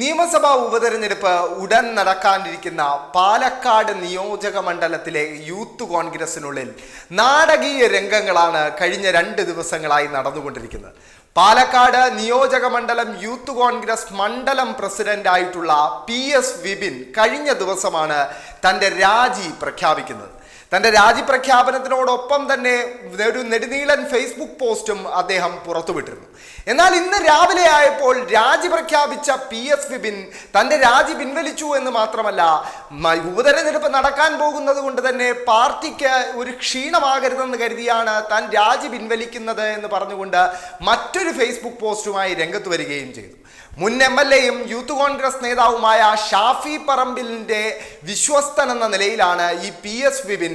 നിയമസഭാ ഉപതെരഞ്ഞെടുപ്പ് ഉടൻ നടക്കാനിരിക്കുന്ന പാലക്കാട് നിയോജക മണ്ഡലത്തിലെ യൂത്ത് കോൺഗ്രസിനുള്ളിൽ നാടകീയ രംഗങ്ങളാണ് കഴിഞ്ഞ രണ്ട് ദിവസങ്ങളായി നടന്നുകൊണ്ടിരിക്കുന്നത്. പാലക്കാട് നിയോജക മണ്ഡലം യൂത്ത് കോൺഗ്രസ് മണ്ഡലം പ്രസിഡന്റ് ആയിട്ടുള്ള പി എസ് വിപിൻ കഴിഞ്ഞ ദിവസമാണ് തന്റെ രാജി പ്രഖ്യാപിക്കുന്നത്. തന്റെ രാജിപ്രഖ്യാപനത്തിനോടൊപ്പം തന്നെ ഒരു നെടുനീളൻ ഫേസ്ബുക്ക് പോസ്റ്റും അദ്ദേഹം പുറത്തുവിട്ടിരുന്നു. എന്നാൽ ഇന്ന് രാവിലെ ആയപ്പോൾ രാജി പ്രഖ്യാപിച്ച പി എസ് വിപിൻ തന്റെ രാജി പിൻവലിച്ചു എന്ന് മാത്രമല്ല ഉപതെരഞ്ഞെടുപ്പ് നടക്കാൻ പോകുന്നത് കൊണ്ട് തന്നെ പാർട്ടിക്ക് ഒരു ക്ഷീണമാകരുതെന്ന് കരുതിയാണ് താൻ രാജി പിൻവലിക്കുന്നത് എന്ന് പറഞ്ഞുകൊണ്ട് മറ്റൊരു ഫേസ്ബുക്ക് പോസ്റ്റുമായി രംഗത്ത് വരികയും ചെയ്തു. മുൻ എം എൽ എയും യൂത്ത് കോൺഗ്രസ് നേതാവുമായ ഷാഫി പറമ്പിലിന്റെ വിശ്വസ്തൻ എന്ന നിലയിലാണ് ഈ പി എസ് വിപിൻ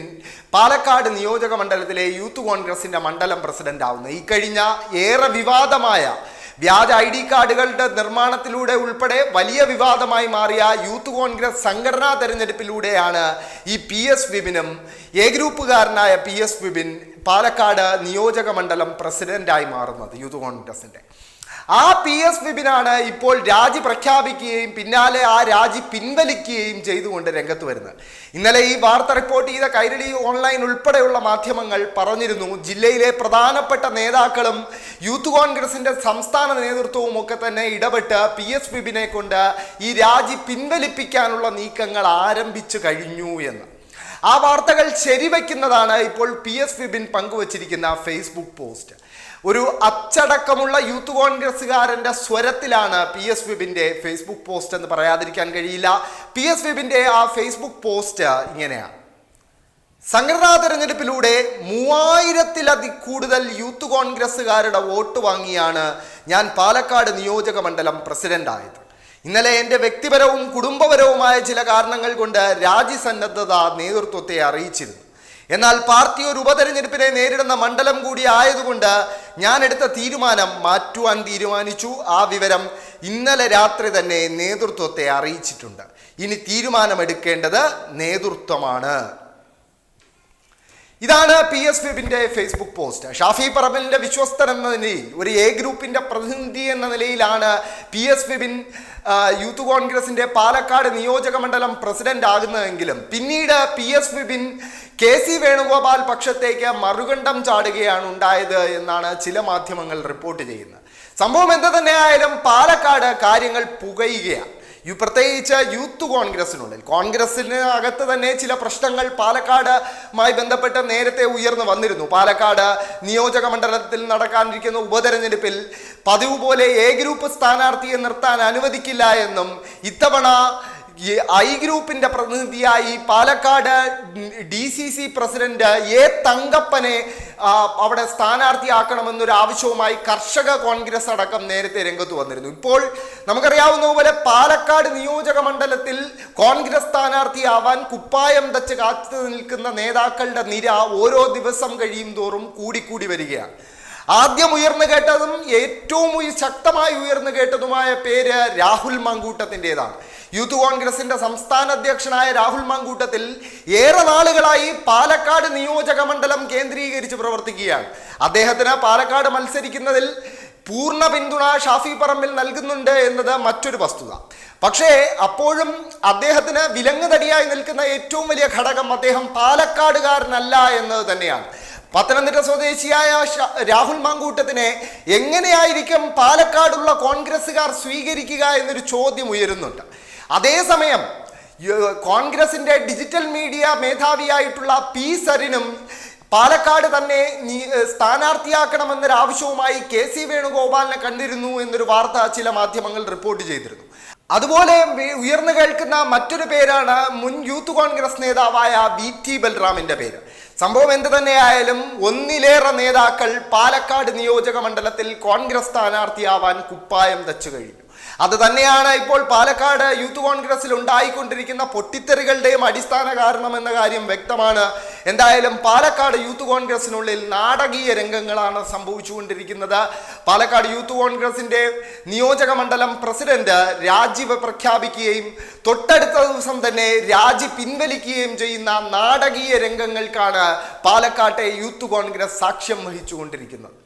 പാലക്കാട് നിയോജക മണ്ഡലത്തിലെ യൂത്ത് കോൺഗ്രസിന്റെ മണ്ഡലം പ്രസിഡന്റ് ആവുന്നത്. ഈ കഴിഞ്ഞ ഏറെ വിവാദമായ വ്യാജ ഐ ഡി കാർഡുകളുടെ നിർമ്മാണത്തിലൂടെ ഉൾപ്പെടെ വലിയ വിവാദമായി മാറിയ യൂത്ത് കോൺഗ്രസ് സംഘടനാ തെരഞ്ഞെടുപ്പിലൂടെയാണ് ഈ പി എസ് വിപിനും എ ഗ്രൂപ്പുകാരനായ പി എസ് വിപിൻ പാലക്കാട് നിയോജക മണ്ഡലം പ്രസിഡന്റായി മാറുന്നത് യൂത്ത് കോൺഗ്രസിന്റെ. ആ പി എസ് വിപിനാണ് ഇപ്പോൾ രാജി പ്രഖ്യാപിക്കുകയും പിന്നാലെ ആ രാജി പിൻവലിക്കുകയും ചെയ്തുകൊണ്ട് രംഗത്ത് വരുന്നത്. ഇന്നലെ ഈ വാർത്ത റിപ്പോർട്ട് ചെയ്ത കൈരളി ഓൺലൈൻ ഉൾപ്പെടെയുള്ള മാധ്യമങ്ങൾ പറഞ്ഞിരുന്നു ജില്ലയിലെ പ്രധാനപ്പെട്ട നേതാക്കളും യൂത്ത് കോൺഗ്രസിന്റെ സംസ്ഥാന നേതൃത്വവും ഒക്കെ തന്നെ ഇടപെട്ട് പി എസ് വിപിനെ കൊണ്ട് ഈ രാജി പിൻവലിപ്പിക്കാനുള്ള നീക്കങ്ങൾ ആരംഭിച്ചു കഴിഞ്ഞു എന്ന്. ആ വാർത്തകൾ ശരിവയ്ക്കുന്നതാണ് ഇപ്പോൾ പി എസ് വിപിൻ പങ്കുവച്ചിരിക്കുന്ന ഫേസ്ബുക്ക് പോസ്റ്റ്. ഒരു അച്ചടക്കമുള്ള യൂത്ത് കോൺഗ്രസ്സുകാരന്റെ സ്വരത്തിലാണ് പി എസ് വിബിന്റെ ഫേസ്ബുക്ക് പോസ്റ്റ് എന്ന് പറയാതിരിക്കാൻ കഴിയില്ല. പി എസ് വിബിന്റെ ആ ഫേസ്ബുക്ക് പോസ്റ്റ് ഇങ്ങനെയാണ് സംഘടനാ തെരഞ്ഞെടുപ്പിലൂടെ മൂവായിരത്തിലധി കൂടുതൽ യൂത്ത് കോൺഗ്രസ്സുകാരുടെ വോട്ട് വാങ്ങിയാണ് ഞാൻ പാലക്കാട് നിയോജക മണ്ഡലം പ്രസിഡന്റായത് ഇന്നലെ എന്റെ വ്യക്തിപരവും കുടുംബപരവുമായ ചില കാരണങ്ങൾ കൊണ്ട് രാജ്യസന്നദ്ധത നേതൃത്വത്തെ അറിയിച്ചിരുന്നു. എന്നാൽ പാർട്ടി ഒരു ഉപതെരഞ്ഞെടുപ്പിനെ നേരിടുന്ന മണ്ഡലം കൂടി ആയതുകൊണ്ട് ഞാൻ എടുത്ത തീരുമാനം മാറ്റുവാൻ തീരുമാനിച്ചു. ആ വിവരം ഇന്നലെ രാത്രി തന്നെ നേതൃത്വത്തെ അറിയിച്ചിട്ടുണ്ട്. ഇനി തീരുമാനമെടുക്കേണ്ടത് നേതൃത്വമാണ്. ഇതാണ് പി എസ് വിപിന്റെ ഫേസ്ബുക്ക് പോസ്റ്റ്. ഷാഫി പറമ്പലിന്റെ വിശ്വസ്തൻ എന്ന നിലയിൽ ഒരു എ ഗ്രൂപ്പിന്റെ പ്രതിനിധി എന്ന നിലയിലാണ് പി എസ് വിപിൻ യൂത്ത് കോൺഗ്രസിന്റെ പാലക്കാട് നിയോജക മണ്ഡലം പ്രസിഡന്റ് ആകുന്നതെങ്കിലും പിന്നീട് P S Vipin K C Venugopal പക്ഷത്തേക്ക് മറുകണ്ഠം ചാടുകയാണ് ഉണ്ടായത് എന്നാണ് ചില മാധ്യമങ്ങൾ റിപ്പോർട്ട് ചെയ്യുന്നത്. സംഭവം എന്ത് തന്നെയായാലും പാലക്കാട് കാര്യങ്ങൾ പുകയുകയാണ്. യു പ്രത്യേകിച്ച് യൂത്ത് കോൺഗ്രസിനുള്ളിൽ. കോൺഗ്രസിന് അകത്ത് തന്നെ ചില പ്രശ്നങ്ങൾ പാലക്കാടുമായി ബന്ധപ്പെട്ട് നേരത്തെ ഉയർന്നു വന്നിരുന്നു. പാലക്കാട് നിയോജക മണ്ഡലത്തിൽ നടക്കാനിരിക്കുന്ന ഉപതെരഞ്ഞെടുപ്പിൽ പതിവ് പോലെ എ ഗ്രൂപ്പ് സ്ഥാനാർത്ഥിയെ നിർത്താൻ അനുവദിക്കില്ല എന്നും ഇത്തവണ ഐ ഗ്രൂപ്പിന്റെ പ്രതിനിധിയായി Palakkad D C C president A തങ്കപ്പനെ അവിടെ സ്ഥാനാർത്ഥിയാക്കണമെന്നൊരു ആവശ്യവുമായി കർഷക കോൺഗ്രസ് അടക്കം നേരത്തെ രംഗത്ത് വന്നിരുന്നു. ഇപ്പോൾ നമുക്കറിയാവുന്ന പോലെ പാലക്കാട് നിയോജക മണ്ഡലത്തിൽ കോൺഗ്രസ് സ്ഥാനാർത്ഥിയാവാൻ കുപ്പായം തച്ച് കാത്തു നിൽക്കുന്ന നേതാക്കളുടെ നിര ഓരോ ദിവസം കഴിയും തോറും കൂടിക്കൂടി വരികയാണ്. ആദ്യം ഉയർന്നു കേട്ടതും ഏറ്റവും ശക്തമായി ഉയർന്നു കേട്ടതുമായ പേര് രാഹുൽ മങ്കൂട്ടത്തിന്റെതാണ്. യൂത്ത് കോൺഗ്രസിന്റെ സംസ്ഥാന അധ്യക്ഷനായ രാഹുൽ മങ്കൂട്ടത്തിൽ ഏറെ നാളുകളായി പാലക്കാട് നിയോജക മണ്ഡലം കേന്ദ്രീകരിച്ച് പ്രവർത്തിക്കുകയാണ്. അദ്ദേഹത്തിന് പാലക്കാട് മത്സരിക്കുന്നതിൽ പൂർണ പിന്തുണ ഷാഫി പറമ്പിൽ നൽകുന്നുണ്ട് എന്നത് മറ്റൊരു വസ്തുത. പക്ഷേ അപ്പോഴും അദ്ദേഹത്തിന് വിലങ്ങുതടിയായി നിൽക്കുന്ന ഏറ്റവും വലിയ ഘടകം അദ്ദേഹം പാലക്കാടുകാരനല്ല എന്നത് തന്നെയാണ്. പത്തനംതിട്ട സ്വദേശിയായ രാഹുൽ മാങ്കൂട്ടത്തിനെ എങ്ങനെയായിരിക്കും പാലക്കാടുള്ള കോൺഗ്രസ്സുകാർ സ്വീകരിക്കുക എന്നൊരു ചോദ്യം ഉയരുന്നുണ്ട്. അതേസമയം കോൺഗ്രസിന്റെ ഡിജിറ്റൽ മീഡിയ മേധാവിയായിട്ടുള്ള പി സരിനും പാലക്കാട് തന്നെ ആവശ്യവുമായി കെ സി വേണുഗോപാലിനെ കണ്ടിരുന്നു എന്നൊരു വാർത്ത ചില മാധ്യമങ്ങൾ റിപ്പോർട്ട് ചെയ്തിരുന്നു. അതുപോലെ ഉയർന്നു കേൾക്കുന്ന മറ്റൊരു പേരാണ് മുൻ യൂത്ത് കോൺഗ്രസ് നേതാവായ വി ടി ബൽറാമിന്റെ പേര്. സംഭവം എന്ത് തന്നെയായാലും ഒന്നിലേറെ നേതാക്കൾ പാലക്കാട് നിയോജക മണ്ഡലത്തിൽ കോൺഗ്രസ് സ്ഥാനാർത്ഥിയാവാൻ കുപ്പായം തച്ചു കഴിഞ്ഞു. അത് തന്നെയാണ് ഇപ്പോൾ പാലക്കാട് യൂത്ത് കോൺഗ്രസിൽ ഉണ്ടായിക്കൊണ്ടിരിക്കുന്ന പൊട്ടിത്തെറികളുടെയും അടിസ്ഥാന കാരണം എന്ന കാര്യം വ്യക്തമാണ്. എന്തായാലും പാലക്കാട് യൂത്ത് കോൺഗ്രസിനുള്ളിൽ നാടകീയ രംഗങ്ങളാണ് സംഭവിച്ചുകൊണ്ടിരിക്കുന്നത്. പാലക്കാട് യൂത്ത് കോൺഗ്രസിന്റെ നിയോജക മണ്ഡലം പ്രസിഡന്റ് രാജി പ്രഖ്യാപിക്കുകയും തൊട്ടടുത്ത ദിവസം തന്നെ രാജി പിൻവലിക്കുകയും ചെയ്യുന്ന നാടകീയ രംഗങ്ങൾക്കാണ് പാലക്കാട്ടെ യൂത്ത് കോൺഗ്രസ് സാക്ഷ്യം വഹിച്ചുകൊണ്ടിരിക്കുന്നത്.